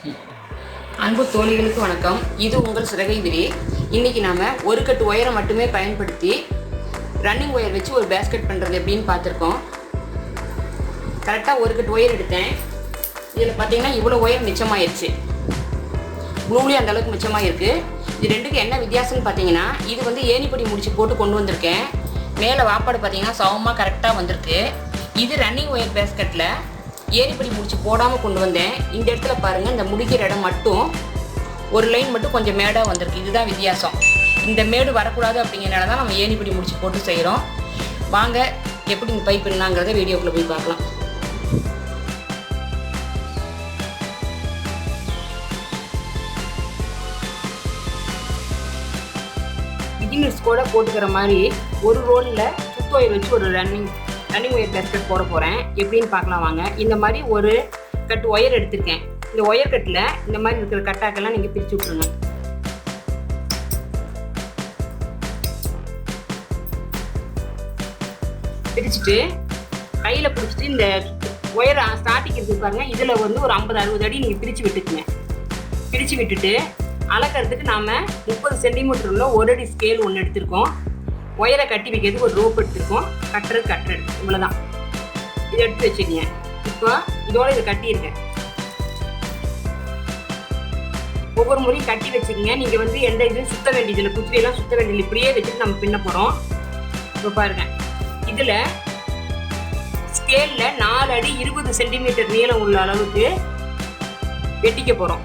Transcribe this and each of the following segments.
அன்பு தோழிகளுக்கு வணக்கம். இது உங்கள் சிறகை விரி இன்னைக்கு நாம ஒரு கட்டு ஒயரை மட்டுமே பயன்படுத்தி ரன்னிங் ஒயர் வச்சு ஒரு பேஸ்கெட் பண்ணுறது எப்படின்னு பார்த்துருக்கோம். கரெக்டாக ஒரு கட்டு ஒயர் எடுத்தேன். இதில் பார்த்தீங்கன்னா இவ்வளோ ஒயர் மிச்சமாயிருச்சு. ப்ளூலேயும் அந்த அளவுக்கு மிச்சமாக இது ரெண்டுக்கு என்ன வித்தியாசம்னு பார்த்தீங்கன்னா இது வந்து ஏணிப்படி முடிச்சு போட்டு கொண்டு வந்திருக்கேன். மேலே வாப்பாடு பார்த்தீங்கன்னா சமமாக கரெக்டாக வந்திருக்கு. இது ரன்னிங் ஒயர் பேஸ்கெட்டில் ஏணிப்படி முடிச்சு போடாமல் கொண்டு வந்தேன். இந்த இடத்துல பாருங்கள் இந்த முடிக்கிற இடம் மட்டும் ஒரு லைன் மட்டும் கொஞ்சம் மேடாக வந்திருக்கு. இதுதான் வித்தியாசம். இந்த மேடு வரக்கூடாது அப்படிங்கிறனால தான் நம்ம ஏணிப்படி முடிச்சு போட்டு செய்கிறோம் வாங்க எப்படி இந்த பைப் என்னங்கிறத வீடியோக்குள்ளே போய் பார்க்கலாம். பிகினர்ஸ் கூட போட்டுக்கிற மாதிரி ஒரு ரோலில் சுத்தோயில் வச்சு ஒரு ரன்னிங் ரன்னிங் ஒயர் பேஸ்கெட் போட போகிறேன் எப்படின்னு பார்க்கலாம் வாங்க. இந்த மாதிரி ஒரு கட் ஒயர் எடுத்திருக்கேன். இந்த ஒயர் கட்டில் இந்த மாதிரி இருக்கிற கட்டாக்கெல்லாம் நீங்கள் பிரித்து விட்ருங்க பிரிச்சுட்டு கையில் பிடிச்சிட்டு இந்த ஒயர் ஸ்டார்டிங் இருக்குது பாருங்கள் இதில் வந்து ஒரு ஐம்பது அறுபது அடி நீங்கள் பிரித்து விட்டுக்குங்க. பிரித்து விட்டுட்டு அளக்கிறதுக்கு நாம் முப்பது சென்டிமீட்டர் உள்ள ஒரு அடி ஸ்கேல் ஒன்று எடுத்திருக்கோம். ஒயரை கட்டி வைக்கிறதுக்கு ஒரு ரோப் எடுத்திருக்கோம். கட்டுறது கட்டுறது. இவ்வளோதான் இதை எடுத்து வச்சுக்கங்க. இப்போ இதோட இதை கட்டியிருக்கேன் ஒவ்வொரு முறையும் கட்டி வச்சுக்கோங்க. நீங்கள் வந்து எந்த இதுவும் சுத்த வேண்டியதில்லை. குச்சிலையெல்லாம் சுத்த வேண்டியதில்லை. இப்படியே வச்சுட்டு நம்ம பின்ன போகிறோம் இப்போ பாருங்க. இதில் ஸ்கேலில் நாலு அடி இருபது சென்டிமீட்டர் நீளம் உள்ள அளவுக்கு வெட்டிக்க போகிறோம்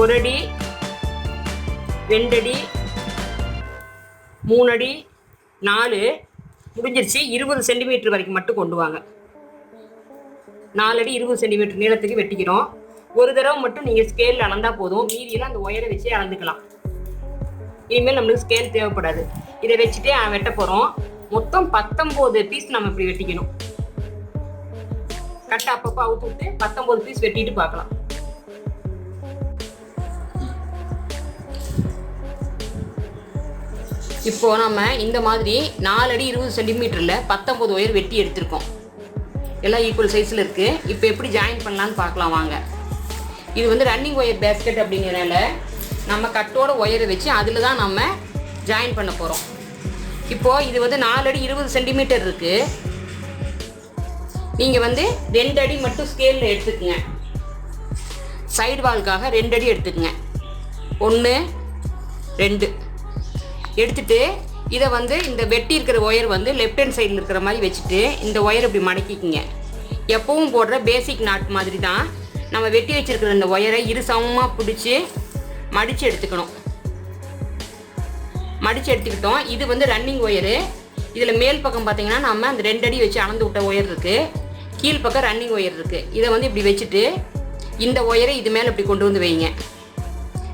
ஒரு அடி ரெண்டடி மூணு அடி நாலு முடிஞ்சிருச்சு. இருபது சென்டிமீட்டர் வரைக்கும் மட்டும் கொண்டு வாங்க. நாலடி இருபது சென்டிமீட்டர் நீளத்துக்கு வெட்டிக்கிறோம். ஒரு தடவை மட்டும் நீங்கள் ஸ்கேலில் அளந்தா போதும். மீதியெல்லாம் அந்த ஒயரை வச்சே அளந்துக்கலாம். இனிமேல் நம்மளுக்கு ஸ்கேல் தேவைப்படாது. இதை வச்சுட்டே வெட்ட போகிறோம் மொத்தம் பத்தொம்போது பீஸ் நம்ம இப்படி வெட்டிக்கணும். கட்டை அப்பப்போ அவுத்து விட்டு பத்தொம்போது பீஸ் வெட்டிட்டு பார்க்கலாம். இப்போ நம்ம இந்த மாதிரி நாலு அடி இருபது சென்டிமீட்டரில் பத்தொம்பது ஒயர் வெட்டி எடுத்திருக்கோம். எல்லாம் ஈக்குவல் சைஸில் இருக்குது இப்போ எப்படி ஜாயின் பண்ணலான்னு பார்க்கலாம் வாங்க. இது வந்து ரன்னிங் ஒயர் பேஸ்கெட் அப்படிங்கிறனால நம்ம கட்டோட ஒயரை வச்சு அதில் தான் நம்ம ஜாயின் பண்ண போகிறோம் இப்போது இது வந்து நாலு அடி இருபது சென்டிமீட்டர் இருக்குது நீங்கள் வந்து ரெண்டு அடி மட்டும் ஸ்கேலில் எடுத்துக்கங்க. சைடு வால்க்காக ரெண்டு அடி எடுத்துக்கங்க. ஒன்று ரெண்டு. எடுத்துட்டு இதை வந்து இந்த வெட்டி இருக்கிற ஒயர் வந்து லெஃப்ட் ஹேண்ட் சைடில் இருக்கிற மாதிரி வச்சுட்டு இந்த ஒயர் இப்படி மடக்கிக்கிங்க. எப்பவும் போடுற பேசிக் நாட் மாதிரி தான் நம்ம வெட்டி வச்சிருக்கிற இந்த ஒயரை இரு சமமாக பிடிச்சி மடித்து எடுத்துக்கணும். மடித்து எடுத்துக்கிட்டோம். இது வந்து ரன்னிங் ஒயரு. இதில் மேல் பக்கம் பார்த்தீங்கன்னா நம்ம அந்த ரெண்டு அடி வச்சு அளந்து விட்ட ஒயர் இருக்குது கீழ் பக்கம் ரன்னிங் ஒயர் இருக்குது இதை வந்து இப்படி வச்சுட்டு இந்த ஒயரை இது மேலே இப்படி கொண்டு வந்து வைங்க.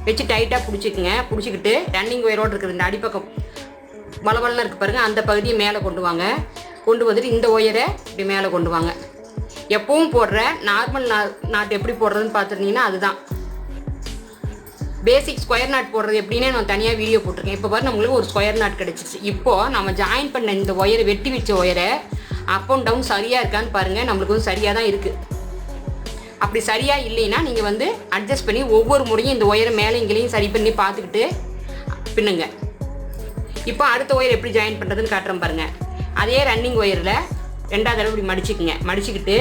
வச்சு டைட்டாக பிடிச்சிக்குங்க. பிடிச்சிக்கிட்டு ரன்னிங் ஒயரோடு இருக்கிற இந்த அடிப்பக்கம் வளவலன்னு இருக்கு பாருங்கள் அந்த பகுதியை மேலே கொண்டு வாங்க. கொண்டு வந்துட்டு இந்த ஒயரை இப்படி மேலே கொண்டு வாங்க. எப்பவும் போடுற நார்மல் நா நாட் எப்படி போடுறதுன்னு பார்த்துருந்தீங்கன்னா அதுதான். பேசிக் ஸ்கொயர் நாட் போடுறது எப்படின்னு நான் தனியாக வீடியோ போட்டிருக்கேன். இப்போ பாரு நம்மளுக்கு ஒரு ஸ்கொயர் நாட் கிடச்சிச்சு இப்போது நம்ம ஜாயின் பண்ண இந்த ஒயரை வெட்டி வச்ச ஒயரை அப் அண்ட் டவுன் சரியாக இருக்கான்னு பாருங்கள் நம்மளுக்கு வந்து சரியாக தான் இருக்குது அப்படி சரியாக இல்லைன்னா நீங்கள் வந்து அட்ஜஸ்ட் பண்ணி ஒவ்வொரு முறையும் இந்த ஒயரை மேலே இங்கேயும் சரி பண்ணி பார்த்துக்கிட்டு பின்னுங்க. இப்போ அடுத்த ஒயர் எப்படி ஜாயின் பண்ணுறதுன்னு காட்டுறேன் பாருங்கள் அதே ரன்னிங் ஒயரில் ரெண்டாவது தடவை இப்படி மடிச்சுக்குங்க. மடிச்சுக்கிட்டு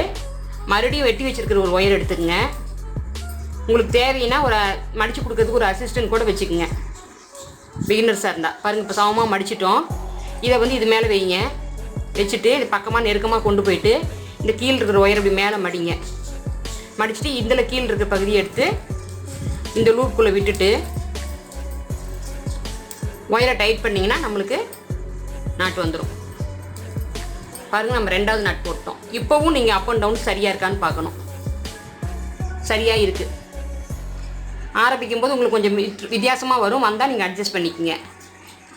மறுபடியும் வெட்டி வச்சிருக்கிற ஒரு ஒயர் எடுத்துக்கங்க. உங்களுக்கு தேவைன்னா ஒரு மடித்து கொடுக்கறதுக்கு ஒரு அசிஸ்டன்ட் கூட வச்சுக்கோங்க. பிகினர்ஸாக இருந்தால் பாருங்கள் இப்போ சமமாக மடிச்சிட்டோம். இதை வந்து இது மேலே வைங்க. வச்சுட்டு இது பக்கமாக நெருக்கமாக கொண்டு போயிட்டு இந்த கீழே இருக்கிற ஒயர் இப்படி மேலே மடிங்க. மடிச்சுட்டு இதில் கீழே இருக்க பகுதியை எடுத்து இந்த லூப்புக்குள்ளே விட்டுட்டு ஒயரை டைட் பண்ணிங்கன்னா நம்மளுக்கு நாட்டு வந்துடும் பாருங்கள் நம்ம ரெண்டாவது நாட் போட்டோம். இப்போவும் நீங்கள் அப் அண்ட் டவுன் சரியாக இருக்கான்னு பார்க்கணும். சரியாக இருக்குது ஆரம்பிக்கும் போது உங்களுக்கு கொஞ்சம் வித்தியாசமாக வரும். வந்தால் நீங்கள் அட்ஜஸ்ட் பண்ணிக்கங்க.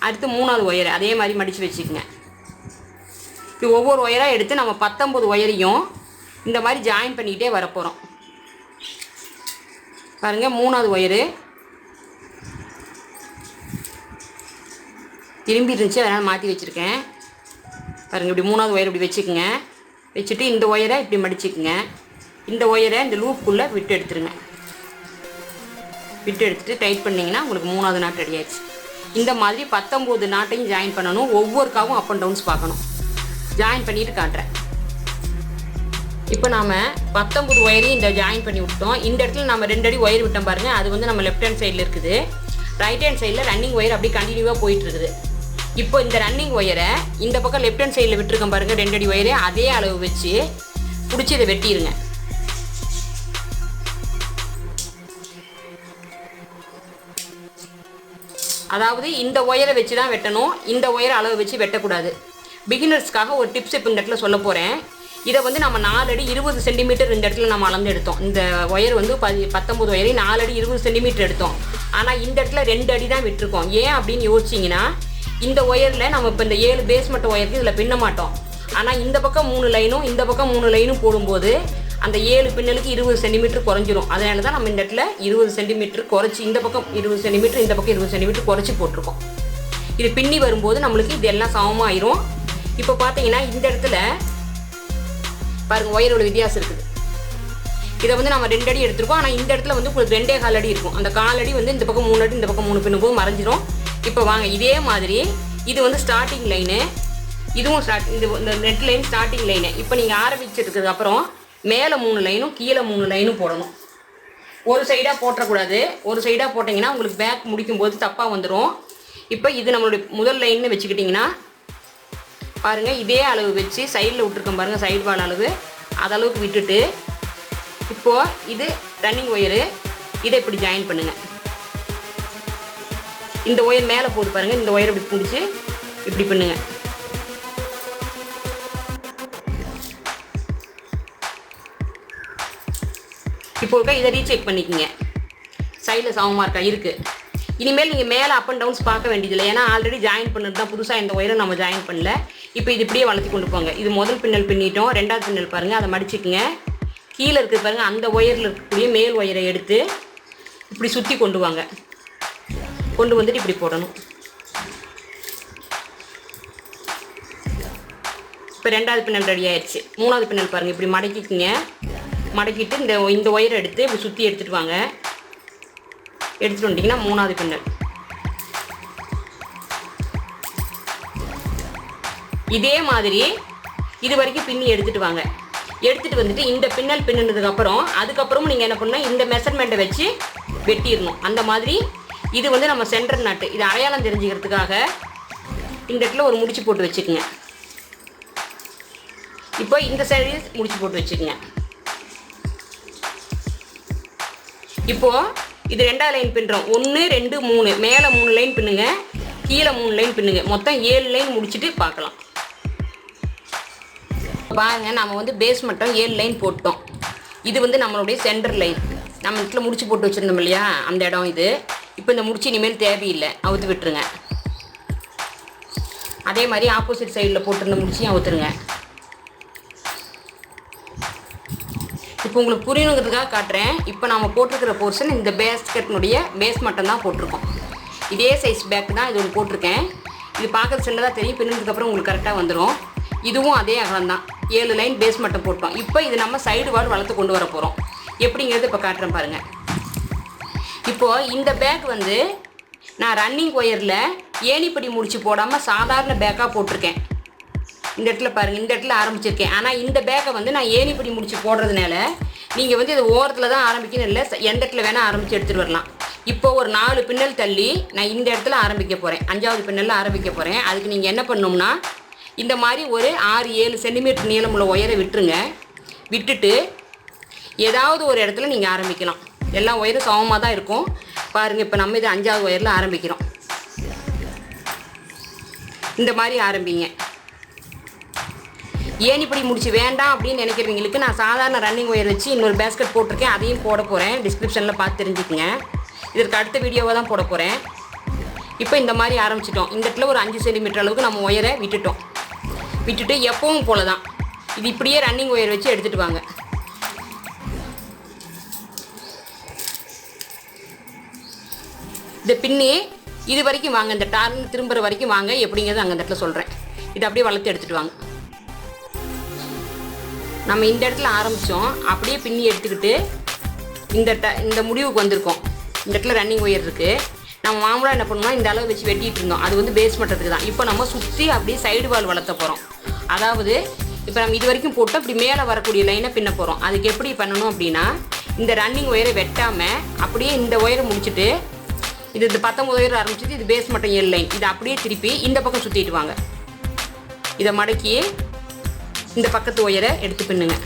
அடுத்து மூணாவது ஒயரை அதே மாதிரி மடித்து வச்சுக்கோங்க. இப்போ ஒவ்வொரு ஒயராக எடுத்து நம்ம பத்தொம்பது ஒயரையும் இந்த மாதிரி ஜாயின் பண்ணிக்கிட்டே வரப்போகிறோம் பாருங்கள் மூணாவது ஒயரு. திரும்பி இருந்துச்சு அதனால் மாற்றி வச்சுருக்கேன். பாருங்கள் இப்படி மூணாவது ஒயர் இப்படி வச்சுக்கோங்க. வச்சுட்டு இந்த ஒயரை இப்படி மடிச்சுக்குங்க. இந்த ஒயரை இந்த லூப்புக்குள்ளே விட்டு எடுத்துருங்க. விட்டு எடுத்துட்டு டைட் பண்ணிங்கன்னா உங்களுக்கு மூணாவது நாட் ரெடி ஆயிடுச்சு. இந்த மாதிரி பத்தொம்போது நாட்டையும் ஜாயின் பண்ணணும். ஒவ்வொரு காவும் அப் அண்ட் டவுன்ஸ் பார்க்கணும். ஜாயின் பண்ணிவிட்டு காட்டுறேன். இப்போ நாம் பத்தொம்பது ஒயரையும் இந்த ஜாயின் பண்ணி விட்டோம் இந்த இடத்துல நம்ம ரெண்டு அடி ஒயர் விட்டோம் பாருங்கள் அது வந்து நம்ம லெஃப்ட் ஹேண்ட் சைடில் இருக்குது. ரைட் ஹேண்ட் சைடில் ரன்னிங் ஒயர் அப்படியே கண்டினியூவாக போயிட்டு இருக்குது இப்போ இந்த ரன்னிங் ஒயரை இந்த பக்கம் லெஃப்ட் ஹேண்ட் சைடில் விட்டுருக்கோம் பாருங்கள் ரெண்டு அடி ஒயரே அதே அளவு வச்சு பிடிச்சி இதை வெட்டிடுங்க அதாவது இந்த ஒயரை வச்சு தான் வெட்டணும். இந்த ஒயரை அளவு வச்சு வெட்டக்கூடாது. பிகினர்ஸ்க்காக ஒரு டிப்ஸ் இப்போ இந்த இடத்துல சொல்ல போகிறேன் இதை வந்து நம்ம நாலு அடி இருபது சென்டிமீட்டர் இந்த இடத்துல நம்ம அளந்து எடுத்தோம். இந்த ஒயர் வந்து பதி பத்தொம்பது ஒயரை நாலு அடி இருபது சென்டிமீட்டர் எடுத்தோம். ஆனால் இந்த இடத்துல ரெண்டு அடி தான் விட்டுருக்கோம். ஏன் அப்படின்னு யோசிச்சிங்கன்னா இந்த ஒயரில் நம்ம இப்போ இந்த ஏழு பேஸ்மெண்ட் ஒயருக்கு இதில் பின்ன மாட்டோம். ஆனால் இந்த பக்கம் மூணு லைனும் இந்த பக்கம் மூணு லைனும் போடும்போது அந்த ஏழு பின்னலுக்கு இருபது சென்டிமீட்டர் குறைஞ்சிரும். அதனால தான் நம்ம இந்த இடத்துல இருபது சென்டிமீட்டர் குறைச்சி இந்த பக்கம் இருபது சென்டிமீட்டர் இந்த பக்கம் இருபது சென்டிமீட்டர் குறைச்சி போட்டிருக்கோம். இது பின்னி வரும்போது நம்மளுக்கு இது எல்லாம் சமமாயிரும். இப்போ பார்த்தீங்கன்னா இந்த இடத்துல பாருங்க ஒயரோட வித்தியாசம் இருக்குது. இதை வந்து நம்ம ரெண்டு அடி எடுத்திருக்கோம். ஆனால் இந்த இடத்துல வந்து உங்களுக்கு ரெண்டே கால் அடி இருக்கும். அந்த கால் அடி வந்து இந்த பக்கம் மூணு அடி இந்த பக்கம் மூணு பின்னும் போது மறைஞ்சிரும். இப்போ வாங்க இதே மாதிரி இது வந்து ஸ்டார்டிங் லைனு இதுவும் ஸ்டார்ட் இது இந்த நெட் லைன் ஸ்டார்டிங் லைனு இப்போ நீங்கள் ஆரம்பிச்சதுக்கு அப்புறம் மேலே மூணு லைனும் கீழே மூணு லைனும் போடணும். ஒரு சைடாக போட்டக்கூடாது. ஒரு சைடாக போட்டிங்கன்னா உங்களுக்கு பேக் முடிக்கும் போது தப்பாக வந்துடும் இப்போ இது நம்மளுடைய முதல் லைன்னு வச்சுக்கிட்டிங்கன்னா பாருங்கள் இதே அளவு வச்சு சைடில் விட்ருக்கோம் பாருங்கள் சைடு வால் அளவு. அதளவுக்கு விட்டுட்டு இப்போது இது ரன்னிங் ஒயரு இதை இப்படி ஜாயின் பண்ணுங்கள் இந்த ஒயர் மேலே போட்டு பாருங்கள் இந்த ஒயர் இப்படி பிடிச்சி இப்படி பண்ணுங்கள் இப்போ இருக்கா இதை ரீசெக் பண்ணிக்கோங்க. சைடில் சமமாக இருக்கா. இருக்குது இனிமேல் நீங்கள் மேலே அப் அண்ட் டவுன்ஸ் பார்க்க வேண்டியதில்லை. ஏன்னா ஆல்ரெடி ஜாயின் பண்ணது தான் புதுசாக இந்த ஒயரை நம்ம ஜாயின் பண்ணல. இப்போ இது இப்படியே வளர்த்தி கொண்டு போங்க. இது முதல் பின்னல் பின்னிட்டோம். ரெண்டாவது பின்னல் பாருங்கள் அதை மடிச்சுக்குங்க. கீழே இருக்குது பாருங்கள் அந்த ஒயரில் இருக்கக்கூடிய மேல் ஒயரை எடுத்து இப்படி சுற்றி கொண்டு வாங்க. கொண்டு வந்துட்டு இப்படி போடணும். இப்போ ரெண்டாவது பின்னல் ரெடி ஆயிடுச்சு. மூணாவது பின்னல் பாருங்கள் இப்படி மடக்கிக்குங்க. மடக்கிட்டு இந்த இந்த ஒயரை எடுத்து இப்படி சுற்றி எடுத்துகிட்டு வாங்க. எடுத்துகிட்டு வந்துட்டிங்கன்னா மூணாவது பின்னல். இதே மாதிரி இது வரைக்கும் பின்னி எடுத்துகிட்டு வாங்க. எடுத்துகிட்டு வந்துட்டு இந்த பின்னல் பின்னுனதுக்கப்புறம் அதுக்கப்புறமும் நீங்கள் என்ன பண்ணணும் இந்த மெஷர்மெண்ட்டை வச்சு வெட்டிடணும். அந்த மாதிரி இது வந்து நம்ம சென்டர் நாட்டு இது அடையாளம் தெரிஞ்சுக்கிறதுக்காக இந்த இடத்துல ஒரு முடிச்சு போட்டு வச்சுக்கோங்க. இப்போ இந்த சைடு முடிச்சு போட்டு வச்சுக்கோங்க. இப்போது இது ரெண்டாவது லைன் பின்னுறோம். ஒன்று ரெண்டு மூணு. மேலே மூணு லைன் பின்னுங்க. கீழே மூணு லைன் பின்னுங்க. மொத்தம் ஏழு லைன் முடிச்சுட்டு பார்க்கலாம். பாருங்கள் நம்ம வந்து பேஸ் மட்டும் ஏழு லைன் போட்டோம். இது வந்து நம்மளுடைய சென்டர் லைன் நம்ம வீட்டில் முடிச்சு போட்டு வச்சுருந்தோம் இல்லையா? அந்த இடம் இது. இப்போ இந்த முடிச்சு இனிமேல் தேவையில்லை. அவுத்து விட்டுருங்க. அதே மாதிரி ஆப்போசிட் சைடில் போட்டிருந்த முடிச்சையும் அவுத்துருங்க. இப்போ உங்களுக்கு புரியணுங்கிறதுக்காக காட்டுறேன். இப்போ நாம் போட்டிருக்கிற போர்ஷன் இந்த பேஸ்கெட்னுடைய பேஸ் மட்டும் தான் போட்டிருக்கோம். இதே சைஸ் பேக் தான் இது ஒன்று போட்டிருக்கேன். இது பார்க்குறது சின்னதாக தெரியும். பின்னதுக்கப்புறம் உங்களுக்கு கரெக்டாக வந்துடும் இதுவும் அதே அகலம் தான். ஏழு லைன் பேஸ் மட்டும் போட்டோம். இப்போ இது நம்ம சைடு வால் வளர்த்து கொண்டு வர போகிறோம் எப்படிங்கிறது இப்போ காட்டுறேன் பாருங்கள் இப்போது இந்த பேக் வந்து நான் ரன்னிங் ஒயரில் ஏணிப்படி முடிச்சு போடாமல் சாதாரண பேக்காக போட்டிருக்கேன். இந்த இடத்துல பாருங்கள் இந்த இடத்துல ஆரம்பிச்சிருக்கேன். ஆனால் இந்த பேக்கை வந்து நான் ஏணிப்படி முடிச்சு போடுறதுனால நீங்கள் வந்து இது ஓரத்தில் தான் ஆரம்பிக்கணும் இல்லை எந்த இடத்துல வேணால் ஆரம்பித்து எடுத்துகிட்டு வரலாம். இப்போ ஒரு நாலு பின்னல் தள்ளி நான் இந்த இடத்துல ஆரம்பிக்க போகிறேன் அஞ்சாவது பின்னலில் ஆரம்பிக்க போகிறேன் அதுக்கு நீங்கள் என்ன பண்ணணும்னா இந்த மாதிரி ஒரு ஆறு ஏழு சென்டிமீட்டர் நீளமுள்ள ஒயரை விட்டுருங்க. விட்டுட்டு ஏதாவது ஒரு இடத்துல நீங்கள் ஆரம்பிக்கலாம். எல்லா ஒயரும் சமமாக தான் இருக்கும். பாருங்கள் இப்போ நம்ம இது அஞ்சாவது ஒயரில் ஆரம்பிக்கிறோம். இந்த மாதிரி ஆரம்பிங்க. ஏன் இப்படி முடிச்சு? வேண்டாம் அப்படின்னு நினைக்கிறவங்களுக்கு நான் சாதாரண ரன்னிங் ஒயர் வச்சு இன்னொரு பேஸ்கெட் போட்டிருக்கேன். அதையும் போட போகிறேன் டிஸ்கிரிப்ஷனில் பார்த்து தெரிஞ்சுக்கங்க. இதற்கு அடுத்த வீடியோவை தான் போட போகிறேன் இப்போ இந்த மாதிரி ஆரம்பிச்சிட்டோம். இந்த இடத்துல ஒரு அஞ்சு சென்டிமீட்டர் அளவுக்கு நம்ம ஒயரை விட்டுட்டோம். விட்டுட்டு எப்பவும் போல தான் இது இப்படியே ரன்னிங் ஒயர் வச்சு எடுத்துகிட்டு வாங்க. இந்த பின்னி இது வரைக்கும் வாங்க. இந்த டார்ன் திரும்புகிற வரைக்கும் வாங்க. எப்படிங்கிறது அங்கே இந்த இடத்துல சொல்கிறேன் இதை அப்படியே வளர்த்து எடுத்துகிட்டு வாங்க. நம்ம இந்த இடத்துல ஆரம்பித்தோம் அப்படியே பின்னி எடுத்துக்கிட்டு இந்த ட இந்த முடிவுக்கு வந்திருக்கோம். இந்த இடத்துல ரன்னிங் ஒயர் இருக்குது நம்ம மாமூலாக என்ன பண்ணோம்னா இந்த அளவு வச்சு வெட்டிட்டு இருந்தோம். அது வந்து பேஸ் பண்ணுறதுக்கு தான். இப்போ நம்ம சுற்றி அப்படியே சைடு வால் வளர்த்த போகிறோம் அதாவது இப்போ நம்ம இது வரைக்கும் போட்டு அப்படி மேலே வரக்கூடிய லைனை பின்ன போகிறோம் அதுக்கு எப்படி பண்ணணும் அப்படின்னா இந்த ரன்னிங் ஒயரை வெட்டாமல் அப்படியே இந்த ஒயரை முடிச்சுட்டு இது இந்த பத்தொம்பது ஒயர் ஆரம்பிச்சது இது பேஸ் மட்டும் ஏழு லைன் இதை அப்படியே திருப்பி இந்த பக்கம் சுற்றிட்டு வாங்க. இதை மடக்கி இந்த பக்கத்து ஒயரை எடுத்து பின்னுங்க.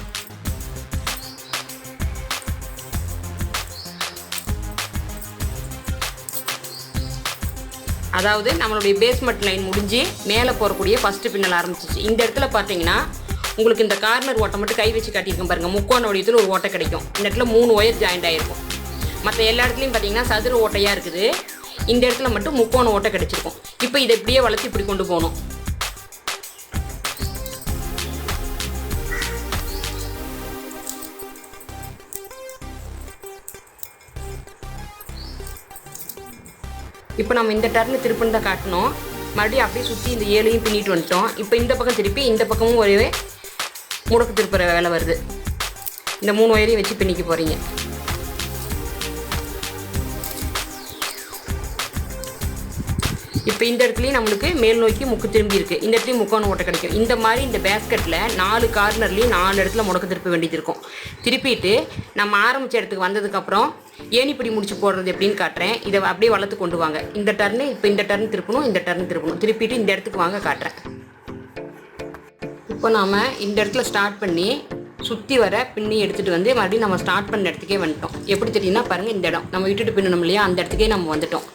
அதாவது நம்மளுடைய பேஸ்மெண்ட் லைன் முடிஞ்சு மேலே போகக்கூடிய ஃபஸ்ட்டு பின்னல் ஆரம்பிச்சிச்சு. இந்த இடத்துல பார்த்தீங்கன்னா உங்களுக்கு இந்த கார்னர் ஓட்டை மட்டும் கை வச்சு காட்டியிருக்கேன் பாருங்கள் முக்கோண வடிவத்தில் ஒரு ஓட்டை கிடைக்கும். இந்த இடத்துல மூணு ஒயர் ஜாயிண்ட் ஆகிருக்கும் மற்ற எல்லா இடத்துலையும் பார்த்தீங்கன்னா சதுர ஓட்டையாக இருக்குது. இந்த இடத்துல மட்டும் முக்கோண ஓட்டை கிடைச்சிருக்கும். இப்போ இதை இப்படியே வளர்த்து இப்படி கொண்டு போகணும். இப்போ நம்ம இந்த டர்னு திருப்பி தான் காட்டணும். மறுபடியும் அப்படியே சுற்றி இந்த ஏழையும் பின்னிட்டு வந்துட்டோம். இப்போ இந்த பக்கம் திருப்பி இந்த பக்கமும் ஒரே முடக்கு திருப்புற வேலை வருது. இந்த மூணு ஒயரையும் வச்சு பின்னிக்க போகிறீங்க இப்போ இந்த இடத்துலையும் நம்மளுக்கு மேல் நோக்கி முக்கு திரும்பி இருக்கு. இந்த இடத்துலையும் முக்கோண ஓட்டை கிடைக்கும். இந்த மாதிரி இந்த பேஸ்கெட்டில் நாலு கார்னர்லேயும் நாலு இடத்துல முடக்க திருப்ப வேண்டியது இருக்கும். திருப்பிட்டு நம்ம ஆரம்பித்த இடத்துக்கு வந்ததுக்கப்புறம் ஏணிப்படி முடிச்சு போடுறது எப்படின்னு காட்டுறேன். இதை அப்படியே வளர்த்து கொண்டு வாங்க. இந்த டர்னு இப்போ இந்த டர்ன் திருப்பணும் இந்த டர்ன் திருப்பணும். திருப்பிட்டு இந்த இடத்துக்கு வாங்க காட்டுறேன். இப்போ நாம் இந்த இடத்துல ஸ்டார்ட் பண்ணி சுற்றி வர பின்னி எடுத்துகிட்டு வந்து மறுபடியும் நம்ம ஸ்டார்ட் பண்ண இடத்துக்கே வந்துட்டோம். எப்படி தெரியும்னா பாருங்கள் இந்த இடம். நம்ம விட்டுட்டு பின்னணும் இல்லையா? அந்த இடத்துக்கே நம்ம வந்துட்டோம்.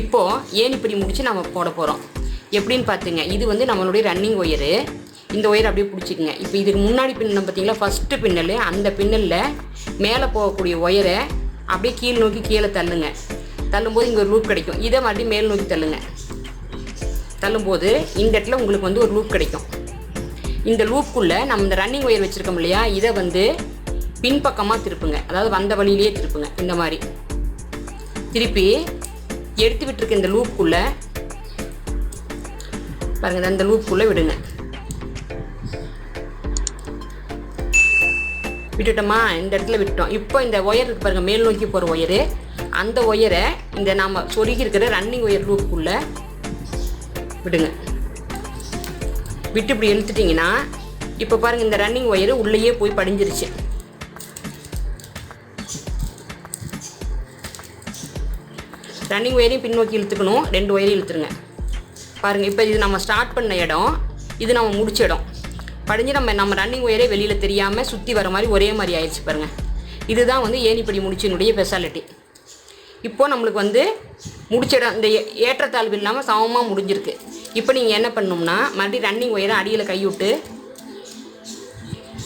இப்போது ஏணிப்படி முடிச்சு நம்ம போட போகிறோம் எப்படின்னு பார்த்துங்க இது வந்து நம்மளுடைய ரன்னிங் ஒயரு இந்த ஒயர் அப்படியே பிடிச்சிக்கங்க. இப்போ இதுக்கு முன்னாடி பின்னல் பார்த்தீங்களா ஃபஸ்ட்டு பின்னல். அந்த பின்னலில் மேலே போகக்கூடிய ஒயரை அப்படியே கீழ் நோக்கி கீழே தள்ளுங்க. தள்ளும்போது இங்கே ஒரு லூப் கிடைக்கும். இதை மறுபடியும் மேல் நோக்கி தள்ளுங்க. தள்ளும்போது இந்த இடத்துல உங்களுக்கு வந்து ஒரு லூப் கிடைக்கும். இந்த லூப்புக்குள்ளே நம்ம இந்த ரன்னிங் ஒயர் வச்சுருக்கோம் இல்லையா? இதை வந்து பின்பக்கமாக திருப்புங்க. அதாவது வந்த வழியிலேயே திருப்புங்க. இந்த மாதிரி. திருப்பி எடுத்து விட்டுருக்க இந்த லூப்புக்குள்ளே பாருங்கள் அந்த லூப்புக்குள்ளே விடுங்க. விட்டுட்டோமா? இந்த இடத்துல விட்டோம் இப்போ இந்த ஒயர் இருக்கு பாருங்கள் மேல் நோக்கி போகிற ஒயரு அந்த ஒயரை இந்த நாம் சொருகி இருக்கிற ரன்னிங் ஒயர் லூப்புக்குள்ளே விடுங்க. விட்டு இப்படி இழுத்துட்டிங்கன்னா இப்போ பாருங்கள் இந்த ரன்னிங் ஒயரு உள்ளேயே போய் படிஞ்சிருச்சு. ரன்னிங் ஒயரையும் பின்னோக்கி இழுத்துக்கணும் ரெண்டு ஒயரையும் இழுத்துருங்க. பாருங்கள் இப்போ இது நம்ம ஸ்டார்ட் பண்ண இடம் இது நம்ம முடிச்ச இடம். படிஞ்சு நம்ம நம்ம ரன்னிங் ஒயரே வெளியில் தெரியாமல் சுற்றி வர மாதிரி ஒரே மாதிரி ஆயிடுச்சு பாருங்கள் இதுதான் வந்து ஏணிப்படி முடிச்சினுடைய ஸ்பெஷாலிட்டி இப்போ நம்மளுக்கு வந்து முடிச்சிடும் இந்த ஏ- ஏற்றத்தாழ்வு இல்லாமல் சமமாக முடிஞ்சிருக்கு. இப்போ நீங்கள் என்ன பண்ணணும்னா மறுபடியும் ரன்னிங் ஒயரை அடியில் கைவிட்டு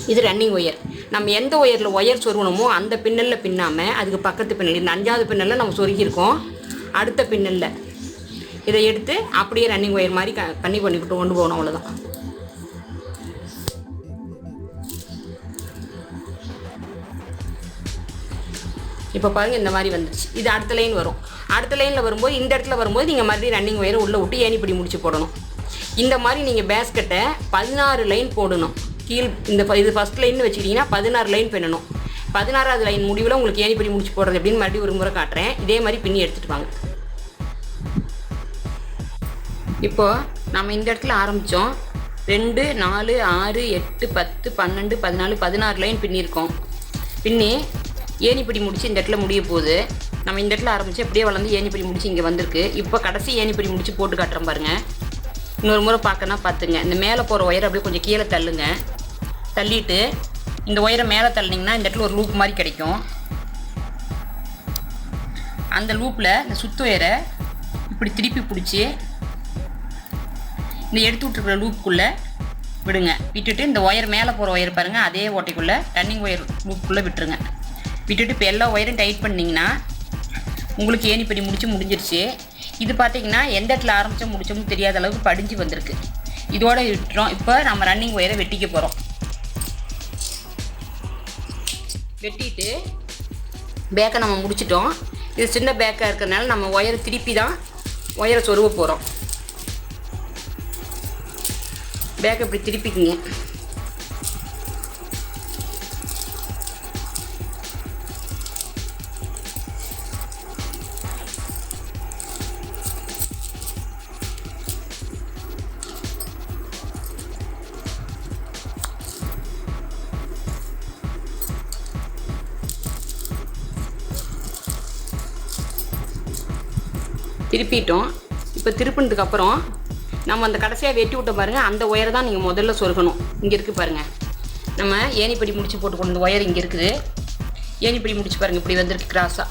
இது ரன்னிங் ஒயர் நம்ம எந்த ஒயரில் ஒயர் சொருகணுமோ அந்த பின்னலில் பின்னாமல் அதுக்கு பக்கத்து பின்னல் இந்த அஞ்சாவது பின்னலில் நம்ம சொருகியிருக்கோம். அடுத்த பின்னலில். இதை எடுத்து அப்படியே ரன்னிங் ஒயர் மாதிரி க பண்ணி பண்ணிக்கிட்டு கொண்டு போகணும் அவ்வளோதான் இப்போ பாருங்கள் இந்த மாதிரி வந்துருச்சு. இது அடுத்த லைன் வரும். அடுத்த லைனில் வரும்போது இந்த இடத்துல வரும்போது நீங்கள் மறுபடியும் ரன்னிங் ஒயரை உள்ளே விட்டு ஏணிப்படி முடிச்சு போடணும். இந்த மாதிரி நீங்கள் பேஸ்கெட்டை பதினாறு லைன் போடணும். கீழ் இந்த ப- இது ஃபஸ்ட் லைன் வச்சுக்கிட்டிங்கன்னா பதினாறு லைன் பின்னணும் பதினாறாவது லைன் முடிவில் உங்களுக்கு ஏணிப்படி முடிச்சு போடுறது அப்படின்னு மறுபடியும் ஒரு முறை காட்டுறேன். இதே மாதிரி பின்னி எடுத்துகிட்டு வாங்க. இப்போ நம்ம இந்த இடத்துல ஆரம்பித்தோம் ரெண்டு நாலு ஆறு எட்டு பத்து பன்னெண்டு பதினாலு பதினாறு லைன் பின்னியிருக்கோம் பின்னி ஏணிப்படி முடிச்சு இந்த இடத்துல முடிய போகுது. நம்ம இந்த இடத்துல ஆரம்பித்து அப்படியே வளர்ந்து ஏணிப்படி முடிச்சு இங்கே வந்திருக்கு. இப்போ கடைசி ஏணிப்படி முடிச்சு போட்டு காட்டுறேன் பாருங்க. இன்னொரு முறை பார்க்கனா பார்த்துங்க. இந்த மேலே போகிற ஒயரை அப்படியே கொஞ்சம் கீழே தள்ளுங்க. தள்ளிட்டு இந்த ஒயரை மேலே தள்ளினீங்கன்னா இந்த இடத்துல ஒரு லூப் மாதிரி கிடைக்கும். அந்த லூப்பில் இந்த சுத்து ஒயரை இப்படி திருப்பி பிடிச்சி இந்த எடுத்து விட்டுருக்குற லூப்புக்குள்ளே விடுங்க. விட்டுட்டு இந்த ஒயர் மேலே போகிற ஒயர் பாருங்கள் அதே ஓட்டைக்குள்ளே ரன்னிங் ஒயர் லூப்புக்குள்ளே விட்டுருங்க. விட்டுட்டு இப்போ எல்லா ஒயரும் டைட் பண்ணிங்கன்னா உங்களுக்கு ஏணிப்படி முடிச்சு முடிஞ்சிருச்சு. இது பார்த்தீங்கன்னா எந்த இடத்துல ஆரம்பித்தோம் முடிச்சோம்னு தெரியாத அளவுக்கு படிஞ்சு வந்திருக்கு. இதோட விட்டுறோம். இப்போ நம்ம ரன்னிங் ஒயரை வெட்டிக்க போகிறோம் வெட்டிட்டு பேக்கை நம்ம முடிச்சிட்டோம். இது சின்ன பேக்காக இருக்கிறதுனால நம்ம ஒயரை திருப்பி தான் ஒயரை சொருவ போகிறோம் பேக்கை இப்படி திருப்பிக்குங்க திருப்பிட்டோம். இப்போ திருப்பினதுக்கு அப்புறம் நம்ம அந்த கடைசியாக வெட்டி விட்ட பாருங்கள் அந்த ஒயரை தான் நீங்கள் முதல்ல சொருகணும். இங்கே இருக்குது பாருங்கள் நம்ம ஏணிப்படி முடிச்சு போட்டு கொண்டு ஒயர் இங்கே இருக்குது. ஏணிப்படி முடிச்சு பாருங்கள் இப்படி வந்திருக்கு கிராஸாக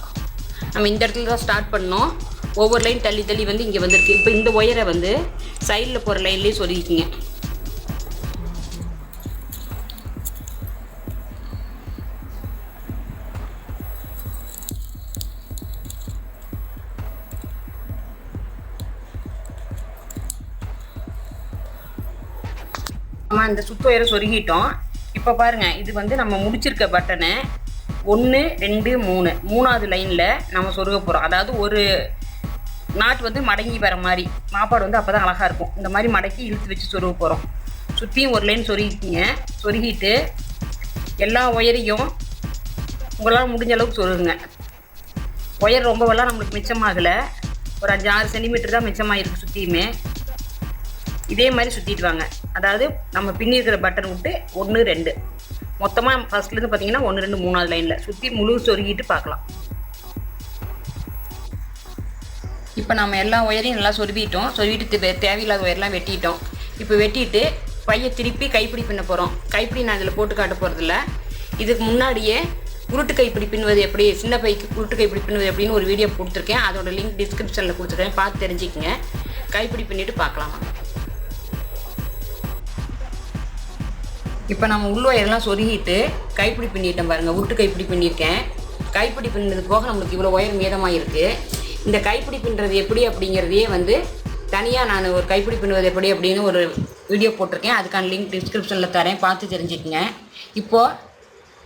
நம்ம இந்த இடத்துல தான் ஸ்டார்ட் பண்ணோம். ஒவ்வொரு லைன் தள்ளி தள்ளி வந்து இங்கே வந்திருக்கு. இப்போ இந்த ஒயரை வந்து சைடில் போகிற லைன்லேயே சொல்லிக்கிங்க நம்ம இந்த சுத்து ஒயரை சொருகிட்டோம். இப்போ பாருங்கள் இது வந்து நம்ம முடிச்சிருக்க பட்டனை ஒன்று ரெண்டு மூணு. மூணாவது லைனில் நம்ம சொருக போகிறோம் அதாவது ஒரு நாட் வந்து மடங்கி வர மாதிரி. மாப்பாடு வந்து அப்போ தான் அழகாக இருக்கும். இந்த மாதிரி மடக்கி இழுத்து வச்சு சொருக போகிறோம் சுற்றியும் ஒரு லைன் சொருகிக்கிங்க சொருகிட்டு எல்லா ஒயரையும் உங்களால் முடிஞ்ச அளவுக்கு சொருகுங்க. ஒயர் ரொம்பவெல்லாம் நம்மளுக்கு மிச்சமாகலை. ஒரு அஞ்சு ஆறு சென்டிமீட்டர் தான் மிச்சமாக இருக்குது சுற்றியுமே இதே மாதிரி சுற்றிட்டு வாங்க. அதாவது நம்ம பின்னி இருக்கிற பட்டன் விட்டு ஒன்று ரெண்டு. மொத்தமாக ஃபர்ஸ்ட்லேருந்து பார்த்தீங்கன்னா ஒன்று ரெண்டு மூணாவது லைனில் சுற்றி முழு சொருகிட்டு பார்க்கலாம் இப்போ நம்ம எல்லா ஒயரையும் நல்லா சொருவிட்டோம். சொருவிட்டு தேவையில்லாத ஒயர்லாம் வெட்டிட்டோம். இப்போ வெட்டிட்டு பையை திருப்பி கைப்பிடி பின்ன போகிறோம் கைப்பிடி நான் இதில் போட்டு காட்ட போகிறதில்ல இதுக்கு முன்னாடியே உருட்டு கைப்பிடி பின்னுவது எப்படி சின்ன பைக்கு உருட்டு கைப்பிடி பின்னுவது எப்படின்னு ஒரு வீடியோ கொடுத்துருக்கேன் அதோட லிங்க் டிஸ்கிரிப்ஷனில் கொடுத்துருக்கேன். பார்த்து தெரிஞ்சுக்கங்க. கைப்பிடி பின்னிட்டு பார்க்கலாம். இப்போ நம்ம உள்ள சொருகிட்டு கைப்பிடி பின்னிட்டேன் பாருங்கள் உருட்டு கைப்பிடி பின்னியிருக்கேன் கைப்பிடி பின்னது போக நம்மளுக்கு இவ்வளோ ஒயர் மீதமாக இருக்குது இந்த கைப்பிடி பின்னுறது எப்படி அப்படிங்கிறதையே வந்து தனியாக நான் ஒரு கைப்பிடி பின்னுவது எப்படி அப்படின்னு ஒரு வீடியோ போட்டிருக்கேன். அதுக்கான லிங்க் டிஸ்கிரிப்ஷனில் தரேன் பார்த்து தெரிஞ்சுக்கங்க. இப்போது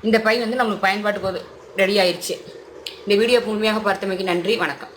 இந்த பை வந்து நம்மளுக்கு பயன்பாட்டுக்கு ரெடி ஆயிடுச்சு இந்த வீடியோ முழுமையாக பார்த்தமைக்கு நன்றி வணக்கம்.